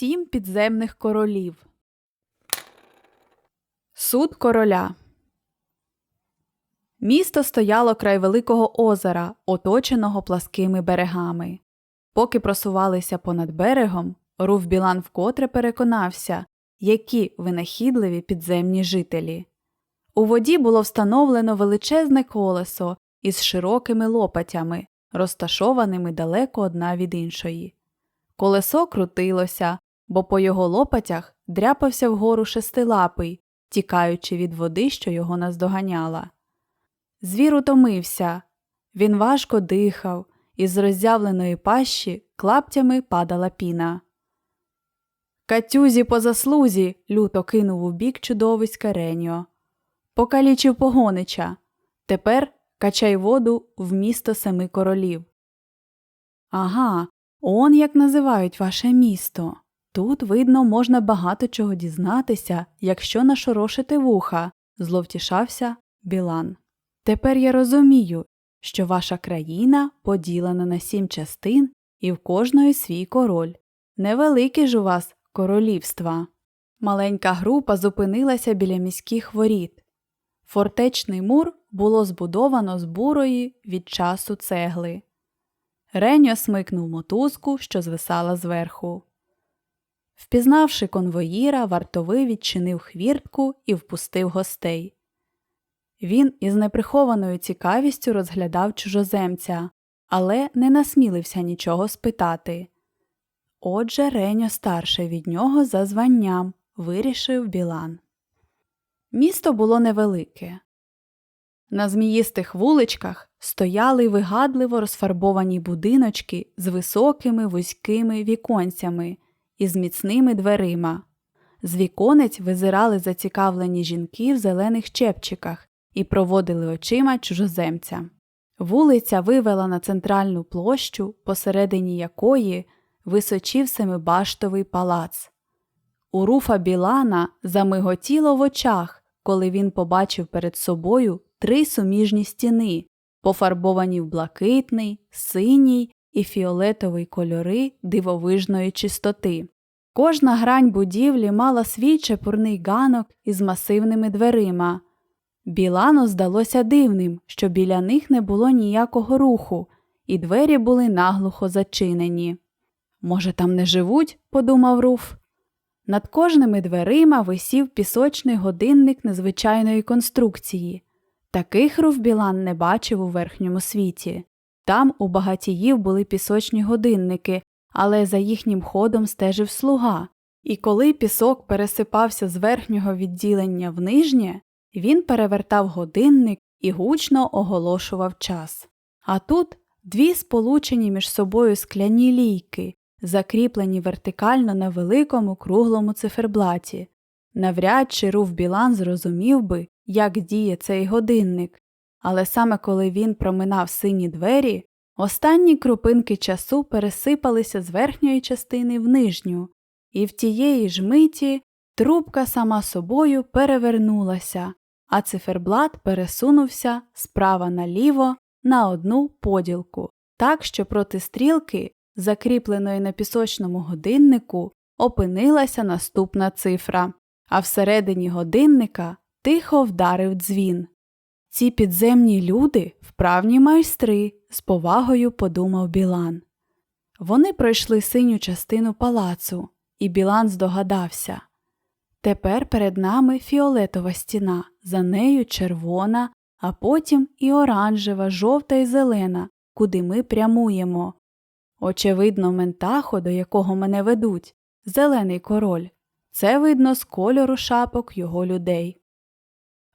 Сім підземних королів. Суд короля. Місто стояло край великого озера, оточеного пласкими берегами. Поки просувалися понад берегом, Руф Білан вкотре переконався, які винахідливі підземні жителі. У воді було встановлено величезне колесо із широкими лопатями, розташованими далеко одна від іншої. Колесо крутилося, бо по його лопатях дряпався вгору шестилапий, тікаючи від води, що його наздоганяла. Звір утомився, він важко дихав, із роззявленої пащі клаптями падала піна. Катюзі по заслузі люто кинув у бік чудовиська Реньо. Покалічив погонича. Тепер качай воду в місто семи королів. Ага, он як називають ваше місто. Тут, видно, можна багато чого дізнатися, якщо нашорошити вуха, зловтішався Білан. Тепер я розумію, що ваша країна поділена на сім частин і в кожної свій король. Невеликі ж у вас королівства. Маленька група зупинилася біля міських воріт. Фортечний мур було збудовано з бурої від часу цегли. Реньо смикнув мотузку, що звисала зверху. Впізнавши конвоїра, вартовий відчинив хвіртку і впустив гостей. Він із неприхованою цікавістю розглядав чужоземця, але не насмілився нічого спитати. Отже, Реньо старше від нього за званням, вирішив Білан. Місто було невелике. На зміїстих вуличках стояли вигадливо розфарбовані будиночки з високими вузькими віконцями і з міцними дверима. З віконець визирали зацікавлені жінки в зелених чепчиках і проводили очима чужоземця. Вулиця вивела на центральну площу, посередині якої височив семибаштовий палац. У руфа Білана замиготіло в очах, коли він побачив перед собою три суміжні стіни, пофарбовані в блакитний, синій і фіолетовий кольори дивовижної чистоти. Кожна грань будівлі мала свій чепурний ганок із масивними дверима. Білану здалося дивним, що біля них не було ніякого руху, і двері були наглухо зачинені. Може, там не живуть? подумав Руф. Над кожними дверима висів пісочний годинник незвичайної конструкції. Таких Руф Білан не бачив у верхньому світі. Там у багатіїв були пісочні годинники, але за їхнім ходом стежив слуга, і коли пісок пересипався з верхнього відділення в нижнє, він перевертав годинник і гучно оголошував час. А тут дві сполучені між собою скляні лійки, закріплені вертикально на великому круглому циферблаті. Навряд чи Руф Білан зрозумів би, як діє цей годинник, але саме коли він проминав сині двері, останні крупинки часу пересипалися з верхньої частини в нижню, і в тієї ж миті трубка сама собою перевернулася, а циферблат пересунувся справа наліво на одну поділку, так що проти стрілки, закріпленої на пісочному годиннику, опинилася наступна цифра, а всередині годинника тихо вдарив дзвін. Ці підземні люди вправні майстри, з повагою подумав Білан. Вони пройшли синю частину палацу, і Білан здогадався. Тепер перед нами фіолетова стіна, за нею червона, а потім і оранжева, жовта і зелена, куди ми прямуємо. Очевидно, ментахо, до якого мене ведуть, зелений король. Це видно з кольору шапок його людей.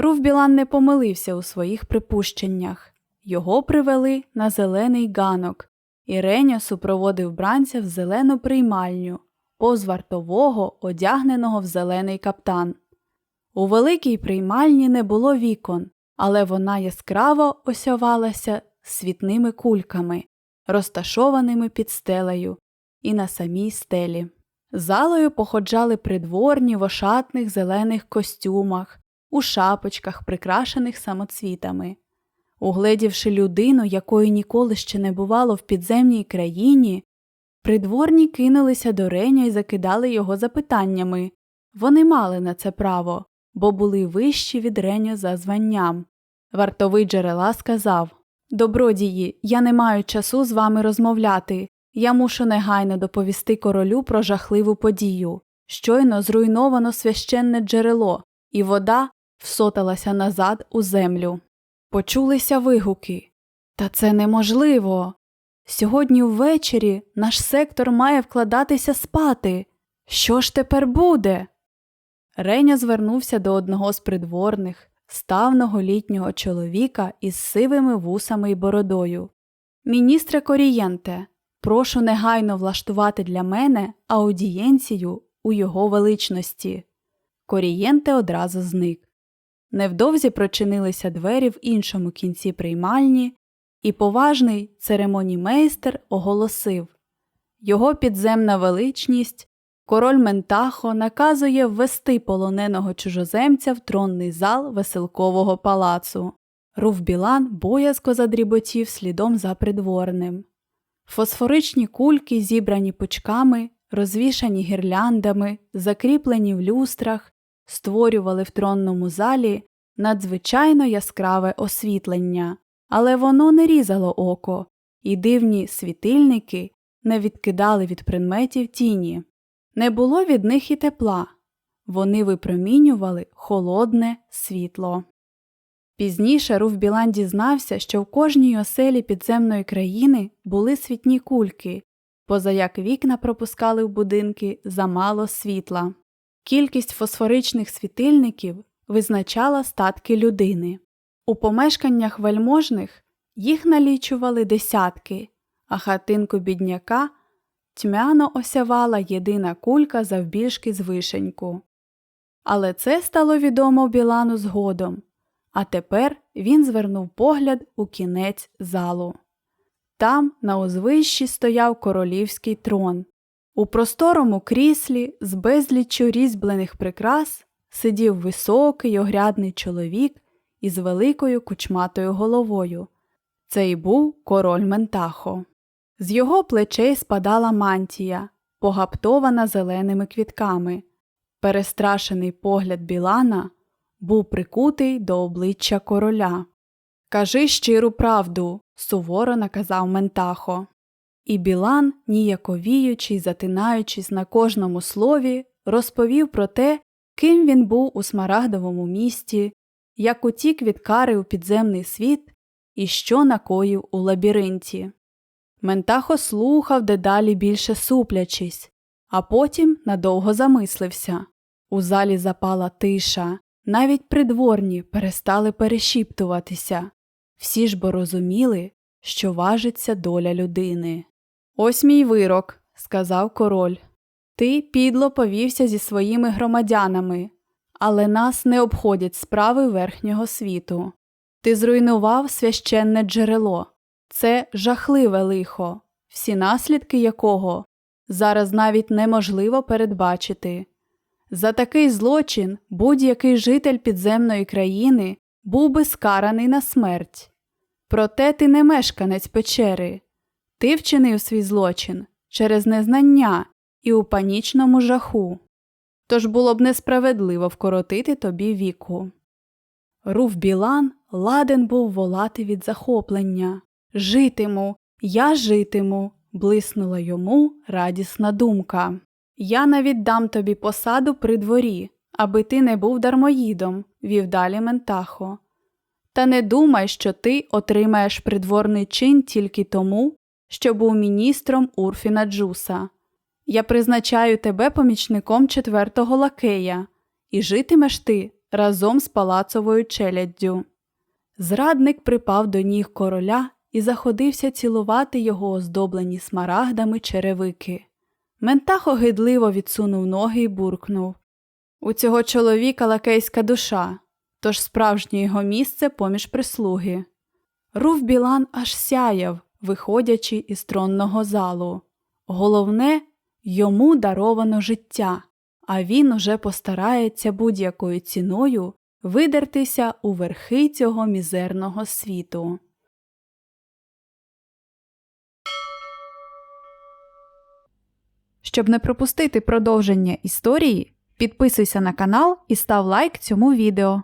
Руф Білан не помилився у своїх припущеннях. Його привели на зелений ганок, і Реня супроводив бранця в зелену приймальню, поз вартового, одягненого в зелений каптан. У великій приймальні не було вікон, але вона яскраво осявалася світними кульками, розташованими під стелею, і на самій стелі. Залою походжали придворні в ошатних зелених костюмах, у шапочках, прикрашених самоцвітами. Угледівши людину, якої ніколи ще не бувало в підземній країні, Придворні кинулися до Реня і закидали його запитаннями. Вони мали на це право, бо були вищі від Реню за званням. Вартовий джерела сказав Добродії, я не маю часу з вами розмовляти. Я мушу негайно доповісти королю про жахливу подію. Щойно зруйновано священне джерело, і вода всоталася назад у землю. Почулися вигуки. Та це неможливо. Сьогодні ввечері наш сектор має вкладатися спати. Що ж тепер буде? Реня звернувся до одного з придворних, ставного літнього чоловіка із сивими вусами й бородою. Міністре Корієнте, прошу негайно влаштувати для мене аудієнцію у його величності. Корієнте одразу зник. Невдовзі прочинилися двері в іншому кінці приймальні, і поважний церемонімейстер оголосив Його підземна величність, король Ментахо наказує ввести полоненого чужоземця в тронний зал веселкового палацу. Руф Білан боязко задріботів слідом за придворним. Фосфоричні кульки, зібрані пучками, розвішані гірляндами, закріплені в люстрах, створювали в тронному залі надзвичайно яскраве освітлення, але воно не різало око, і дивні світильники не відкидали від предметів тіні. Не було від них і тепла, вони випромінювали холодне світло. Пізніше Руф Білан дізнався, що в кожній оселі підземної країни були світні кульки, поза як вікна пропускали в будинки замало світла. Кількість фосфоричних світильників визначала статки людини. У помешканнях вельможних їх налічували десятки, а хатинку бідняка тьмяно осявала єдина кулька завбільшки з вишеньку. Але це стало відомо Білану згодом, а тепер він звернув погляд у кінець залу. Там на узвищі стояв королівський трон. У просторому кріслі з безліччю різьблених прикрас сидів високий огрядний чоловік із великою кучматою головою. Це й був король Ментахо. З його плечей спадала мантія, погаптована зеленими квітками. Перестрашений погляд Білана був прикутий до обличчя короля. Кажи щиру правду, суворо наказав Ментахо. І Білан, ніяковіючи й затинаючись на кожному слові, розповів про те, ким він був у смарагдовому місті, як утік від кари у підземний світ і що накоїв у лабіринті. Ментахо слухав дедалі більше суплячись, а потім надовго замислився. У залі запала тиша, навіть придворні перестали перешіптуватися. Всі ж бо розуміли, що важиться доля людини. Ось мій вирок, сказав король. Ти підло повівся зі своїми громадянами, але нас не обходять справи верхнього світу. Ти зруйнував священне джерело. Це жахливе лихо, всі наслідки якого зараз навіть неможливо передбачити. За такий злочин будь-який житель підземної країни був би скараний на смерть. Проте ти не мешканець печери, ти вчинив свій злочин через незнання і у панічному жаху. Тож було б несправедливо вкоротити тобі віку. Руф Білан ладен був волати від захоплення. Житиму, я житиму, блиснула йому радісна думка. Я навіть дам тобі посаду при дворі, аби ти не був дармоїдом, вів далі Ментахо. Та не думай, що ти отримаєш придворний чин тільки тому, що був міністром Урфіна Джуса. Я призначаю тебе помічником четвертого лакея, і житимеш ти разом з палацовою челяддю. Зрадник припав до ніг короля і заходився цілувати його оздоблені смарагдами черевики. Ментахо гидливо відсунув ноги і буркнув У цього чоловіка лакейська душа, тож справжнє його місце поміж прислуги. Руф Білан аж сяяв, виходячи із тронного залу. Головне, йому даровано життя, а він уже постарається будь-якою ціною видертися у верхи цього мізерного світу. Щоб не пропустити продовження історії, підписуйся на канал і став лайк цьому відео.